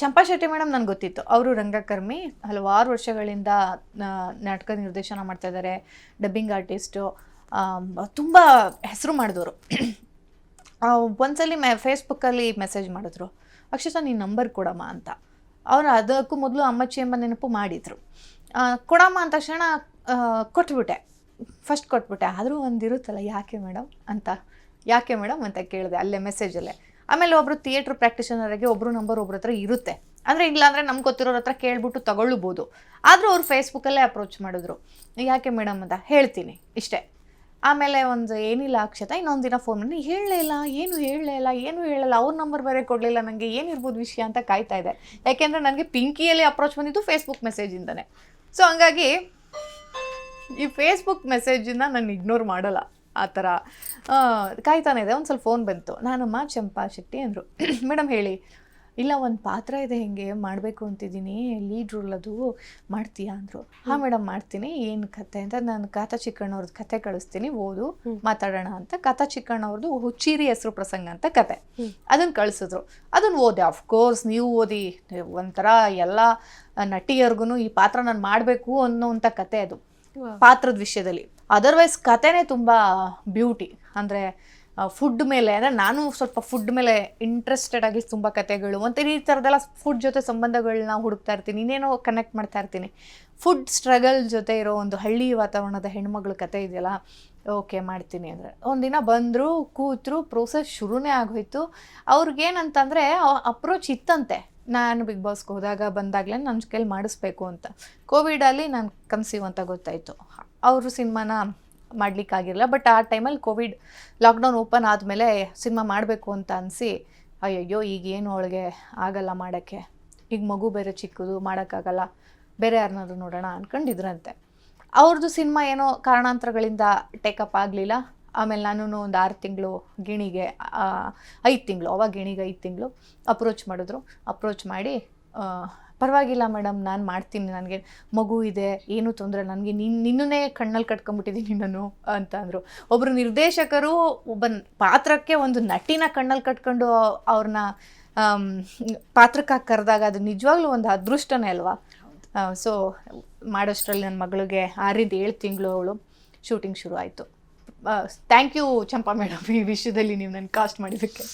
ಚಂಪಾ Shetty madam ನನಗೆ ಗೊತ್ತಿತ್ತು. ಅವರು ರಂಗಕರ್ಮಿ, ಹಲವಾರು ವರ್ಷಗಳಿಂದ ನಾಟಕ ನಿರ್ದೇಶನ ಮಾಡ್ತಾ ಇದ್ದಾರೆ ಡಬ್ಬಿಂಗ್ ಆರ್ಟಿಸ್ಟು ತುಂಬ ಹೆಸರು ಮಾಡಿದವರು. ಒಂದ್ಸಲಿ ಮೆ ಫೇಸ್ಬುಕ್ಕಲ್ಲಿ ಮೆಸೇಜ್ ಮಾಡಿದ್ರು. ಅಕ್ಷತಾ, ನೀನು ನಂಬರ್ ಕೊಡಮ್ಮ ಅಂತ. ಅವರು ಅದಕ್ಕೂ ಮೊದಲು ಅಮ್ಮಚ್ಚಿ ಎಂಬ ನೆನಪು ಮಾಡಿದರು. ಕೊಡಮ್ಮ ಅಂತ ಕ್ಷಣ ಕೊಟ್ಬಿಟ್ಟೆ. ಫಸ್ಟ್ ಕೊಟ್ಬಿಟ್ಟೆ. ಆದರೂ ಒಂದಿರುತ್ತಲ್ಲ, ಯಾಕೆ ಮೇಡಮ್? ಅಂತ. ಯಾಕೆ ಮೇಡಮ್? ಅಂತ ಕೇಳಿದೆ ಅಲ್ಲೇ ಮೆಸೇಜಲ್ಲೇ ಆಮೇಲೆ ಒಬ್ಬರು ಥಿಯೇಟ್ರ್ ಪ್ರಾಕ್ಟಿಷನರಿಗೆ ಒಬ್ಬರು ನಂಬರ್ ಒಬ್ರ ಹತ್ರ ಇರುತ್ತೆ. ಅಂದರೆ ಇಲ್ಲಾಂದರೆ ನಮ್ಗೆ ಗೊತ್ತಿರೋರ ಹತ್ರ ಕೇಳ್ಬಿಟ್ಟು ತಗೊಳ್ಬೋದು ಆದರೂ ಅವ್ರು ಫೇಸ್ಬುಕ್ಕಲ್ಲೇ ಅಪ್ರೋಚ್ ಮಾಡಿದ್ರು. ಯಾಕೆ ಮೇಡಮ್ ಅಂತ? ಹೇಳ್ತೀನಿ, ಇಷ್ಟೇ. ಆಮೇಲೆ ಒಂದು ಏನಿಲ್ಲ ಅಕ್ಷತ, ಇನ್ನೊಂದು ದಿನ ಫೋನ್ ಮಾಡಿ, ಹೇಳಲೇ ಇಲ್ಲ, ಏನು ಹೇಳಲೇ ಇಲ್ಲ, ಏನು ಹೇಳಲ್ಲ, ಅವ್ರ ನಂಬರ್ ಬೇರೆ ಕೊಡಲಿಲ್ಲ ನನಗೆ ಏನಿರ್ಬೋದು ವಿಷಯ ಅಂತ ಕಾಯ್ತಾ ಇದೆ. ಯಾಕೆಂದರೆ ನನಗೆ ಪಿಂಕಿಯಲ್ಲಿ ಅಪ್ರೋಚ್ ಬಂದಿದ್ದು ಫೇಸ್ಬುಕ್ ಮೆಸೇಜಿಂದನೇ ಸೊ ಹಂಗಾಗಿ ಈ ಫೇಸ್ಬುಕ್ ಮೆಸೇಜನ್ನು ನಾನು ಇಗ್ನೋರ್ ಮಾಡಲ್ಲ. ಆ ಥರ. ಆ, ಕಾಯ್ತಾನೆ ಇದೆ ಒಂದು ಸ್ವಲ್ಪ ಫೋನ್ ಬಂತು. ನಾನಮ್ಮ ಚಂಪಾ ಶೆಟ್ಟಿ ಅಂದರು. ಮೇಡಮ್ ಹೇಳಿ ಇಲ್ಲ ಒಂದು ಪಾತ್ರ ಇದೆ ಹಿಂಗೆ? ಮಾಡಬೇಕು ಅಂತಿದ್ದೀನಿ. ಲೀಡ್ ರೋಲ್ ಅದು ಮಾಡ್ತೀಯಾ? ಅಂದರು. ಹಾಂ ಮೇಡಮ್ ಮಾಡ್ತೀನಿ. ಏನು ಕತೆ ಅಂತ ನಾನು ಕಾತಾ ಚಿಕ್ಕಣ್ಣವ್ರದ್ದು ಕತೆ ಕಳಿಸ್ತೀನಿ ಓದು ಮಾತಾಡೋಣ ಅಂತ. ಕಾತಾ ಚಿಕ್ಕಣ್ಣವ್ರದ್ದು ಹುಚ್ಚೀರಿ ಹೆಸರು ಪ್ರಸಂಗ ಅಂತ ಕತೆ. ಅದನ್ನು ಕಳಿಸಿದ್ರು. ಅದನ್ನು ಓದೆ ಅಫ್ಕೋರ್ಸ್ ನೀವು ಓದಿ ಒಂಥರ ಎಲ್ಲ ನಟಿಯರ್ಗು ಈ ಪಾತ್ರ ನಾನು ಮಾಡಬೇಕು ಅನ್ನೋಂಥ ಕತೆ ಅದು. ಪಾತ್ರದ ವಿಷಯದಲ್ಲಿ. ಅದರ್ವೈಸ್ ಕತೆನೇ ತುಂಬ ಬ್ಯೂಟಿ ಅಂದರೆ ಫುಡ್ ಮೇಲೆ, ಅಂದರೆ ನಾನು ಸ್ವಲ್ಪ ಫುಡ್ ಮೇಲೆ ಇಂಟ್ರೆಸ್ಟೆಡ್ ಆಗಿ ತುಂಬ ಕತೆಗಳು, ಮತ್ತು ಈ ಥರದ್ದೆಲ್ಲ ಫುಡ್ ಜೊತೆ ಸಂಬಂಧಗಳನ್ನ ಹುಡುಕ್ತಾ ಇರ್ತೀನಿ, ಇನ್ನೇನೋ ಕನೆಕ್ಟ್ ಮಾಡ್ತಾ ಇರ್ತೀನಿ. ಫುಡ್ ಸ್ಟ್ರಗಲ್ ಜೊತೆ ಇರೋ ಒಂದು ಹಳ್ಳಿ ವಾತಾವರಣದ ಹೆಣ್ಮಗಳ ಕತೆ ಇದೆಯಲ್ಲ ಓಕೆ ಮಾಡ್ತೀನಿ ಅಂದರೆ. ಒಂದಿನ ಬಂದರು, ಕೂತರು ಪ್ರೋಸೆಸ್ ಶುರುನೇ ಆಗೋಯ್ತು. ಅವ್ರಿಗೇನಂತಂದರೆ ಅಪ್ರೋಚ್ ಇತ್ತಂತೆ. ನಾನು ಬಿಗ್ ಬಾಸ್ಗೆ ಹೋದಾಗ ಬಂದಾಗಲೇ ನನ್ನ ಕೈಲಿ ಮಾಡಿಸ್ಬೇಕು ಅಂತ. ಕೋವಿಡಲ್ಲಿ ನಾನು ಕನ್ಸೀವ್ ಅಂತ ಗೊತ್ತಾಯಿತು. ಅವರು ಸಿನಿಮಾನ ಮಾಡಲಿಕ್ಕಾಗಿರಲಿಲ್ಲ ಬಟ್ ಆ ಟೈಮಲ್ಲಿ ಕೋವಿಡ್ ಲಾಕ್ಡೌನ್ ಓಪನ್ ಆದಮೇಲೆ ಸಿನಿಮಾ ಮಾಡಬೇಕು ಅಂತ ಅನಿಸಿ, ಅಯ್ಯಯ್ಯೋ ಈಗೇನು ಅವಳಿಗೆ ಆಗಲ್ಲ ಮಾಡೋಕ್ಕೆ. ಈಗ ಮಗು ಬೇರೆ ಚಿಕ್ಕದು, ಮಾಡೋಕ್ಕಾಗಲ್ಲ. ಬೇರೆ ಯಾರನ್ನಾದ್ರೂ ನೋಡೋಣ ಅಂದ್ಕೊಂಡಿದ್ರಂತೆ ಅವ್ರದ್ದು ಸಿನಿಮಾ ಏನೋ ಕಾರಣಾಂತರಗಳಿಂದ ಟೇಕಪ್ ಆಗಲಿಲ್ಲ. ಆಮೇಲೆ ನಾನು ಒಂದು ಆರು ತಿಂಗಳು ಗಿಣಿಗೆ ಐದು ತಿಂಗಳು, ಅವಾಗ ಗಿಣಿಗೆ ಐದು ತಿಂಗಳು ಅಪ್ರೋಚ್ ಮಾಡಿದ್ರು. ಅಪ್ರೋಚ್ ಮಾಡಿ ಪರವಾಗಿಲ್ಲ ಮೇಡಮ್ ನಾನು ಮಾಡ್ತೀನಿ, ನನಗೆ ಮಗು ಇದೆ, ಏನೂ ತೊಂದರೆ ನನಗೆ ನಿನ್ ನಿನ್ನೇ ಕಣ್ಣಲ್ಲಿ ಕಟ್ಕೊಂಬಿಟ್ಟಿದ್ದೀನಿ ನಾನು ಅಂತ ಅಂದರು. ಒಬ್ಬರು ನಿರ್ದೇಶಕರು ಒಬ್ಬ ಪಾತ್ರಕ್ಕೆ ಒಂದು ನಟಿನ ಕಣ್ಣಲ್ಲಿ ಕಟ್ಕೊಂಡು ಅವ್ರನ್ನ ಪಾತ್ರಕ್ಕೆ ಕರೆದಾಗ ಅದು ನಿಜವಾಗ್ಲೂ ಒಂದು ಅದೃಷ್ಟನೇ ಅಲ್ವಾ? ಸೊ ಮಾಡೋಷ್ಟರಲ್ಲಿ ನನ್ನ ಮಗಳಿಗೆ ಆರಿಂದ ಏಳು ತಿಂಗಳು ಅವಳು ಶೂಟಿಂಗ್ ಶುರು ಆಯಿತು ಥ್ಯಾಂಕ್ ಯು ಚಂಪಾ ಮೇಡಮ್ ಈ ವಿಷಯದಲ್ಲಿ ನೀವು ನನ್ನ ಕಾಸ್ಟ್ ಮಾಡಿದ್ದಕ್ಕೆ.